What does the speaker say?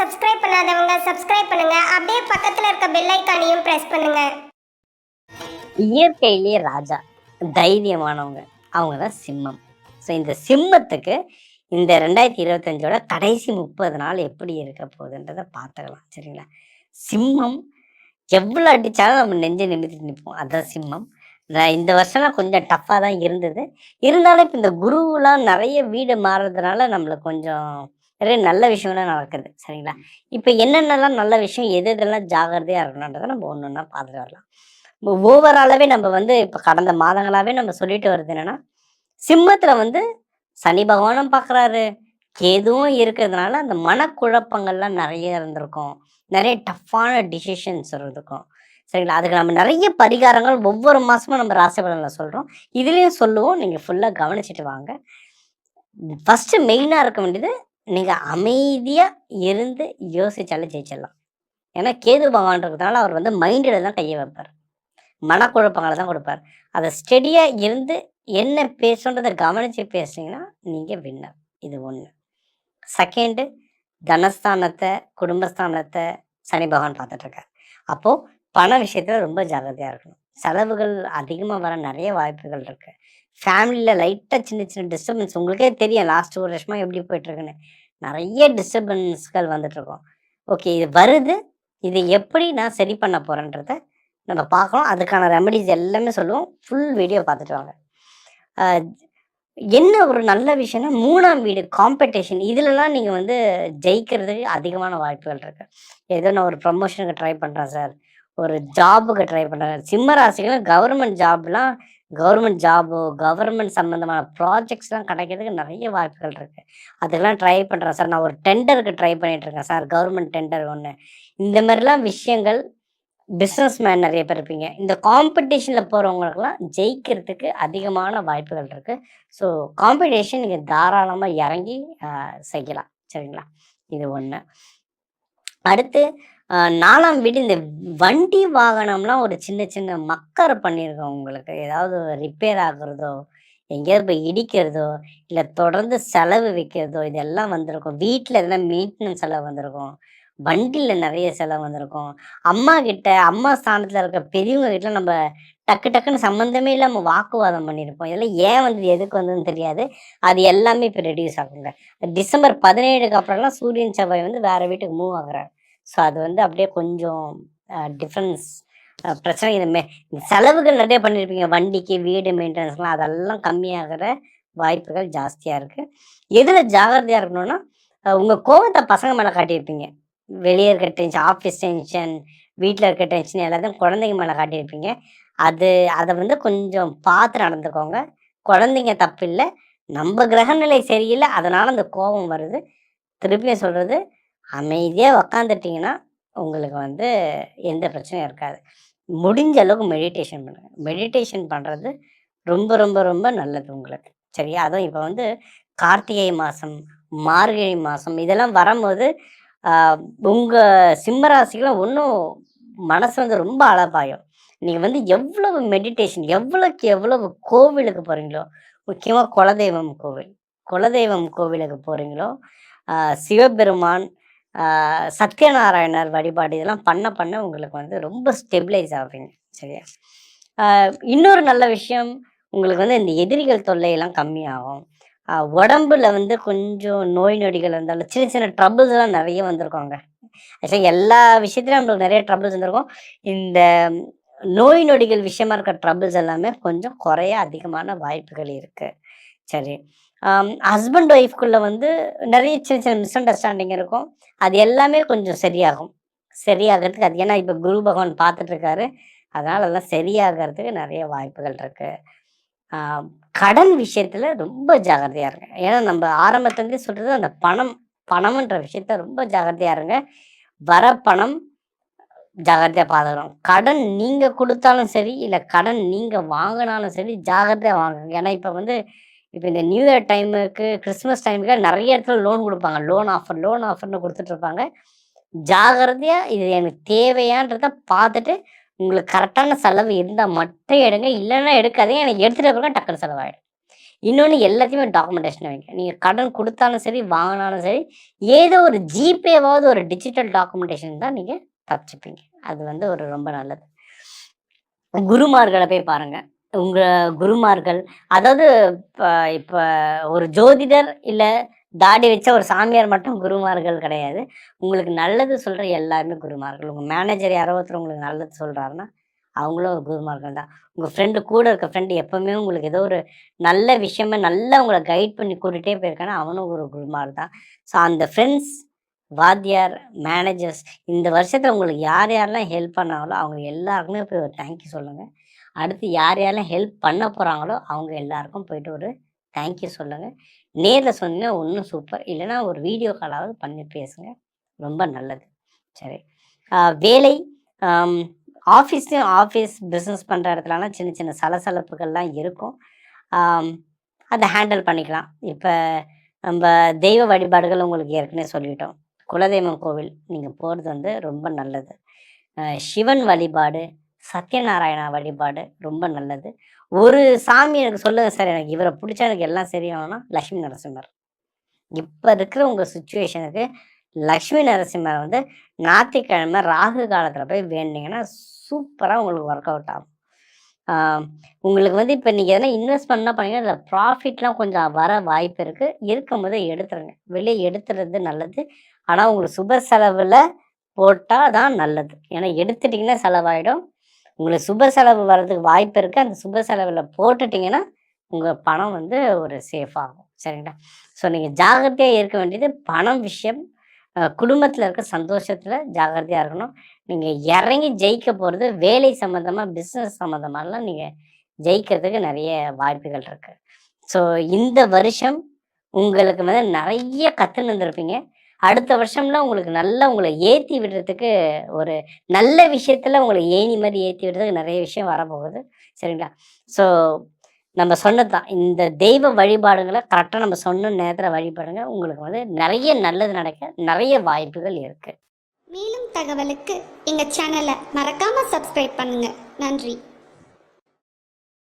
Subscribe பண்ணாதவங்க subscribe பண்ணுங்க. அப்படியே பக்கத்துல இருக்க பெல் ஐக்கானையும் பிரஸ் பண்ணுங்க. இயற்கையிலேயே ராஜா தைரியமானவங்க. அவங்க தான் சிம்மம். ஸோ இந்த சிம்மத்துக்கு இந்த ரெண்டாயிரத்தி இருபத்தஞ்சோட கடைசி முப்பது நாள் எப்படி இருக்க போகுதுன்றதை பார்த்துக்கலாம் சரிங்களா? சிம்மம் எவ்வளோ அடித்தாலும் நம்ம நெஞ்சை நிமித்தி நிற்போம். அதுதான் சிம்மம். இந்த வருஷம்லாம் கொஞ்சம் டஃப்பாக தான் இருந்தது. இருந்தாலும் இப்போ இந்த குருவெலாம் நிறைய வீடு மாறுறதுனால நம்மளுக்கு கொஞ்சம் நிறைய நல்ல விஷயம்லாம் நடக்குது சரிங்களா? இப்போ என்னென்னலாம் நல்ல விஷயம் எது எதெல்லாம் ஜாகிரதையாக இருக்கணுன்றதை நம்ம ஒன்று ஒன்றா பார்த்துட்டு வரலாம். ஓவராலாகவே நம்ம வந்து இப்போ கடந்த மாதங்களாகவே நம்ம சொல்லிட்டு வருது என்னன்னா சிம்மத்தில் வந்து சனி பகவானும் பார்க்குறாரு கேதுவும் இருக்கிறதுனால அந்த மனக்குழப்பங்கள்லாம் நிறைய இருந்திருக்கும். நிறைய டஃப்பான டிசிஷன்ஸ் இருக்கும் சரிங்களா? அதுக்கு நம்ம நிறைய பரிகாரங்கள் ஒவ்வொரு மாதமும் நம்ம ராசி பலனில் சொல்கிறோம் இதுலேயும் சொல்லுவோம். நீங்கள் ஃபுல்லாக கவனிச்சிட்டு வாங்க. ஃபஸ்ட்டு மெயினாக இருக்க வேண்டியது நீங்கள் அமைதியாக இருந்து யோசிச்சாலே ஜெயிச்சிடலாம். ஏன்னா கேது பகவான் இருக்கிறதுனால அவர் வந்து மைண்டில் தான் கையை வைப்பார். மனக்குழப்பங்களை தான் கொடுப்பார். அதை ஸ்டெடியாக இருந்து என்ன பேசுன்றதை கவனித்து பேசுனீங்கன்னா நீங்கள் வின்னர் இது ஒன்று செகண்டு தனஸ்தானத்தை குடும்பஸ்தானத்தை சனி பகவான் பார்த்துட்ருக்கார். அப்போது பண விஷயத்தில் ரொம்ப ஜாகிரதையாக இருக்கணும். செலவுகள் அதிகமாக வர நிறைய வாய்ப்புகள் இருக்குது ஃபேமிலியில் லைட்டாக சின்ன சின்ன டிஸ்டர்பன்ஸ் உங்களுக்கே தெரியும் லாஸ்ட் ஒரு வருஷமாக எப்படி போயிட்டுருக்குன்னு. நிறைய டிஸ்டர்பன்ஸ்கள் வந்துட்டுருக்கோம். ஓகே இது வருது. இது எப்படி நான் சரி பண்ண போகிறேன்றத நம்ம பார்க்கலாம். அதுக்கான ரெமடிஸ் எல்லாமே சொல்லுவோம். ஃபுல் வீடியோ பார்த்துட்டு வாங்க. என்ன ஒரு நல்ல விஷயம்னா மூணாம் வீடு காம்படிஷன் இதுலலாம் நீங்கள் வந்து ஜெயிக்கிறதுக்கு அதிகமான வாய்ப்புகள் இருக்கு. ஏதோ நான் ஒரு ப்ரமோஷனுக்கு ட்ரை பண்ணுறேன் சார் ஒரு ஜாபுக்கு ட்ரை பண்ணுறேன் சிம்ம ராசிகள் கவர்மெண்ட் ஜாப்லாம் கவர்மெண்ட் ஜாபோ கவர்மெண்ட் சம்மந்தமான ப்ராஜெக்ட்ஸ்லாம் கிடைக்கிறதுக்கு நிறைய வாய்ப்புகள் இருக்குது அதுக்கெல்லாம் ட்ரை பண்ணுறேன் சார். நான் ஒரு டெண்டருக்கு ட்ரை பண்ணிட்டு இருக்கேன் சார். கவர்மெண்ட் டெண்டர் ஒன்று இந்த மாதிரிலாம் விஷயங்கள் பிஸ்னஸ் மேன் நிறைய பேர் இருப்பீங்க. இந்த காம்படிஷனில் போகிறவங்களுக்குலாம் ஜெயிக்கிறதுக்கு அதிகமான வாய்ப்புகள் இருக்குது ஸோ காம்படிஷன் நீங்கள் தாராளமாக இறங்கி செய்யலாம். சரிங்களா? இது ஒன்று அடுத்து நாலாம் வீடு இந்த வண்டி வாகனம்லாம் ஒரு சின்ன சின்ன மக்கர் பண்ணியிருக்கோம் உங்களுக்கு. ஏதாவது ரிப்பேர் ஆகுறதோ எங்கேயாவது போய் இடிக்கிறதோ இல்லை தொடர்ந்து செலவு வைக்கிறதோ இதெல்லாம் வந்திருக்கும். வீட்டில் எதனா மெயின்டெனன்ஸ் செலவு வந்திருக்கும். வண்டியில் நிறைய செலவு வந்திருக்கும். அம்மா கிட்ட அம்மா ஸ்தானத்தில் இருக்க பெரியவங்க கிட்ட நம்ம டக்கு டக்குன்னு சம்மந்தமே இல்லாமல் வாக்குவாதம் பண்ணியிருப்போம். இதெல்லாம் ஏன் வந்தது எதுக்கு வந்ததுன்னு தெரியாது. அது எல்லாமே இப்போ ரெடியூஸ் ஆகுங்க. டிசம்பர் பதினேழுக்கு அப்புறம்லாம் சூரியன் செவ்வாய் வந்து வேறு வீட்டுக்கு மூவ் ஆகுறாரு. ஸோ அது வந்து அப்படியே கொஞ்சம் டிஃப்ரென்ஸ் பிரச்சனை இந்த மே செலவுகள் நிறைய பண்ணியிருப்பீங்க. வண்டிக்கு வீடு மெயின்டெனன்ஸ்லாம் அதெல்லாம் கம்மியாகிற வாய்ப்புகள் ஜாஸ்தியாக இருக்குது எதில் ஜாகிரதையாக இருக்கணும்னா உங்கள் கோவத்தை பசங்க மேலே காட்டியிருப்பீங்க. வெளியே இருக்க டென்ஷன் ஆஃபீஸ் டென்ஷன் வீட்டில் இருக்க டென்ஷன் எல்லாத்தையும் குழந்தைங்க மேலே காட்டியிருப்பீங்க. அது அதை வந்து கொஞ்சம் பார்த்து நடந்துக்கோங்க. குழந்தைங்க தப்பு இல்லை. நம்ம கிரகநிலை சரியில்லை. அதனால் அந்த கோபம் வருது. திருப்பியும் சொல்கிறது அமைதியாக உக்காந்துட்டிங்கன்னா உங்களுக்கு வந்து எந்த பிரச்சனையும் இருக்காது. முடிஞ்ச அளவுக்கு மெடிடேஷன் பண்ணுங்கள் மெடிடேஷன் பண்ணுறது ரொம்ப ரொம்ப ரொம்ப நல்லது உங்களுக்கு. சரியா? அதுவும் இப்போ வந்து கார்த்திகை மாதம் மார்கழி மாதம் இதெல்லாம் வரும்போது உங்கள் உங்க ஒன்றும் இன்னும் மனசு வந்து ரொம்ப அழபாயும் நீங்கள் வந்து எவ்வளவு மெடிடேஷன் எவ்வளோக்கு எவ்வளவு கோவிலுக்கு போகிறீங்களோ முக்கியமாக குலதெய்வம் கோவில் குலதெய்வம் கோவிலுக்கு போகிறீங்களோ சிவபெருமான் சத்யநாராயணர் வழிபாடு இதெல்லாம் பண்ண பண்ண உங்களுக்கு வந்து ரொம்ப ஸ்டெபிளைஸ் ஆகுங்க சரியா? இன்னொரு நல்ல விஷயம் உங்களுக்கு வந்து இந்த எதிரிகள் தொல்லையெல்லாம் கம்மியாகும். உடம்புல வந்து கொஞ்சம் நோய் நொடிகள் வந்தாலும் சின்ன சின்ன ட்ரபிள்ஸ் எல்லாம் நிறைய வந்திருக்கோங்க. ஆக்சுவலி எல்லா விஷயத்துலையும் நம்மளுக்கு நிறைய ட்ரபிள்ஸ் வந்திருக்கும். இந்த நோய் நொடிகள் விஷயமா இருக்க ட்ரபிள்ஸ் எல்லாமே கொஞ்சம் குறைய அதிகமான வாய்ப்புகள் இருக்கு. சரி. ஹஸ்பண்ட் ஒய்ஃப்குள்ளே வந்து நிறைய சின்ன சின்ன மிஸ் அண்டர்ஸ்டாண்டிங் இருக்கும். அது எல்லாமே கொஞ்சம் சரியாகும். சரியாகிறதுக்கு அது ஏன்னா இப்போ குரு பகவான் பார்த்துட்ருக்காரு அதனால அதெல்லாம் சரியாகிறதுக்கு நிறைய வாய்ப்புகள் இருக்குது கடன் விஷயத்தில் ரொம்ப ஜாகிரதையாக இருங்க. ஏன்னா நம்ம ஆரம்பத்துலேருந்தே சொல்கிறது அந்த பணம் பணம்ன்ற விஷயத்த ரொம்ப ஜாகிரதையாக இருங்க. வர பணம் ஜாகிரதையாக பார்த்துக்கணும். கடன் நீங்கள் கொடுத்தாலும் சரி இல்லை கடன் நீங்கள் வாங்கினாலும் சரி ஜாகிரதையாக வாங்குங்க. ஏன்னா இப்போ வந்து இப்போ இந்த நியூ இயர் டைமுக்கு கிறிஸ்மஸ் டைமுக்கு நிறைய இடத்துல லோன் கொடுப்பாங்க. லோன் ஆஃபர் லோன் ஆஃபர்னு கொடுத்துட்ருப்பாங்க ஜாகிரதையாக இது எனக்கு தேவையான்றத பார்த்துட்டு உங்களுக்கு கரெக்டான செலவு இருந்தால் மட்டும் எடுங்க. இல்லைன்னா எடுக்காதே எனக்கு எடுத்துகிட்டு பிறகு டக்குனு செலவாயிடும். இன்னொன்று எல்லாத்தையுமே டாக்குமெண்டேஷன் வைங்க. நீங்கள் கடன் கொடுத்தாலும் சரி வாங்கினாலும் சரி ஏதோ ஒரு ஜிபேவாவது ஒரு டிஜிட்டல் டாக்குமெண்டேஷன் தான் நீங்கள் தப்பிச்சுப்பீங்க. அது வந்து ஒரு ரொம்ப நல்லது. குருமார்களை போய் பாருங்கள் உங்க குருமார்கள். அதாவது இப்போ இப்போ ஒரு ஜோதிடர் இல்லை தாடி வச்ச ஒரு சாமியார் மட்டும் குருமார்கள் கிடையாது. உங்களுக்கு நல்லது சொல்கிற எல்லாருமே குருமார்கள். உங்கள் மேனேஜர் யாரோ ஒருத்தர் உங்களுக்கு நல்லது சொல்கிறாருன்னா அவங்களும் ஒரு குருமார்கள் தான். உங்கள் ஃப்ரெண்டு கூட இருக்க ஃப்ரெண்டு எப்போவுமே உங்களுக்கு ஏதோ ஒரு நல்ல விஷயமே நல்லா உங்களை கைட் பண்ணி கூட்டிகிட்டே போயிருக்கானா அவனும் ஒரு குருமார் தான். ஸோ அந்த ஃப்ரெண்ட்ஸ் வாத்தியார் மேனேஜர்ஸ் இந்த வருஷத்தில் உங்களுக்கு யார் யாரெல்லாம் ஹெல்ப் பண்ணாங்களோ அவங்க எல்லாருக்குமே போய் ஒரு தேங்க்யூ சொல்லுங்கள் அடுத்து யார் யாரெல்லாம் ஹெல்ப் பண்ண போகிறாங்களோ அவங்க எல்லாருக்கும் போயிட்டு ஒரு தேங்க்யூ சொல்லுங்கள் நேரில் சொன்னீங்கன்னா ஒன்றும் சூப்பர் இல்லைன்னா ஒரு வீடியோ காலாவது பண்ணி பேசுங்க. ரொம்ப நல்லது. சரி. வேலை ஆஃபீஸ்லேயும் ஆஃபீஸ் பிஸ்னஸ் பண்ணுற இடத்துலலாம் சின்ன சின்ன சலசலப்புகள்லாம் இருக்கும். அதை ஹேண்டில் பண்ணிக்கலாம். இப்போ நம்ம தெய்வ வழிபாடுகள் உங்களுக்கு ஏற்கனவே சொல்லிட்டோம். குலதெய்வம் கோவில் நீங்கள் போகிறது வந்து ரொம்ப நல்லது. சிவன் வழிபாடு சத்யநாராயணா வழிபாடு ரொம்ப நல்லது. ஒரு சாமி எனக்கு சொல்லுங்க சார் எனக்கு இவரை பிடிச்சா எனக்கு எல்லாம் சரியாகணும்னா லக்ஷ்மி நரசிம்மர். இப்போ இருக்கிற உங்கள் சுச்சுவேஷனுக்கு லக்ஷ்மி நரசிம்மர் வந்து ஞாயிற்றுக்கிழமை ராகு காலத்தில் போய் வேண்டிங்கன்னா சூப்பராக உங்களுக்கு ஒர்க் அவுட் ஆகும். உங்களுக்கு வந்து இப்போ நீங்கள் எதனா இன்வெஸ்ட் பண்ணால் பண்ணீங்கன்னா அதில் ப்ராஃபிட்லாம் கொஞ்சம் வர வாய்ப்பு இருக்குது இருக்கும் போதே எடுத்துருங்க. வெளியே எடுத்துறது நல்லது. ஆனால் உங்களுக்கு சுப செலவில் போட்டால் தான் நல்லது. ஏன்னா எடுத்துட்டிங்கன்னா செலவாயிடும். உங்களுக்கு சுப செலவு வர்றதுக்கு வாய்ப்பு இருக்குது அந்த சுப செலவில் போட்டுட்டிங்கன்னா உங்கள் பணம் வந்து ஒரு சேஃப் ஆகும். சரிங்களா? ஸோ நீங்கள் ஜாகிரதையாக இருக்க வேண்டியது பணம் விஷயம். குடும்பத்தில் இருக்க சந்தோஷத்தில் ஜாகிரதையாக இருக்கணும். நீங்கள் இறங்கி ஜெயிக்க போகிறது வேலை சம்மந்தமாக பிஸ்னஸ் சம்மந்தமாகலாம் நீங்கள் ஜெயிக்கிறதுக்கு நிறைய வாய்ப்புகள் இருக்குது ஸோ இந்த வருஷம் உங்களுக்கு வந்து நிறைய கற்றுன்னு இருந்திருப்பீங்க அடுத்த வருஷம்லாம் உங்களுக்கு நல்லா உங்களை ஏற்றி விடுறதுக்கு ஒரு நல்ல விஷயத்தில் உங்களை ஏணி மாதிரி ஏற்றி விடுறதுக்கு நிறைய விஷயம் வரப்போகுது. சரிங்களா? ஸோ நம்ம சொன்னது தான் இந்த தெய்வ வழிபாடுகளை கரெக்டாக நம்ம சொன்ன நேரத்தில் வழிபாடுங்க. உங்களுக்கு வந்து நிறைய நல்லது நடக்க நிறைய வாய்ப்புகள் இருக்குது மேலும் தகவலுக்கு எங்கள் சேனலை மறக்காமல் சப்ஸ்கிரைப் பண்ணுங்கள் நன்றி.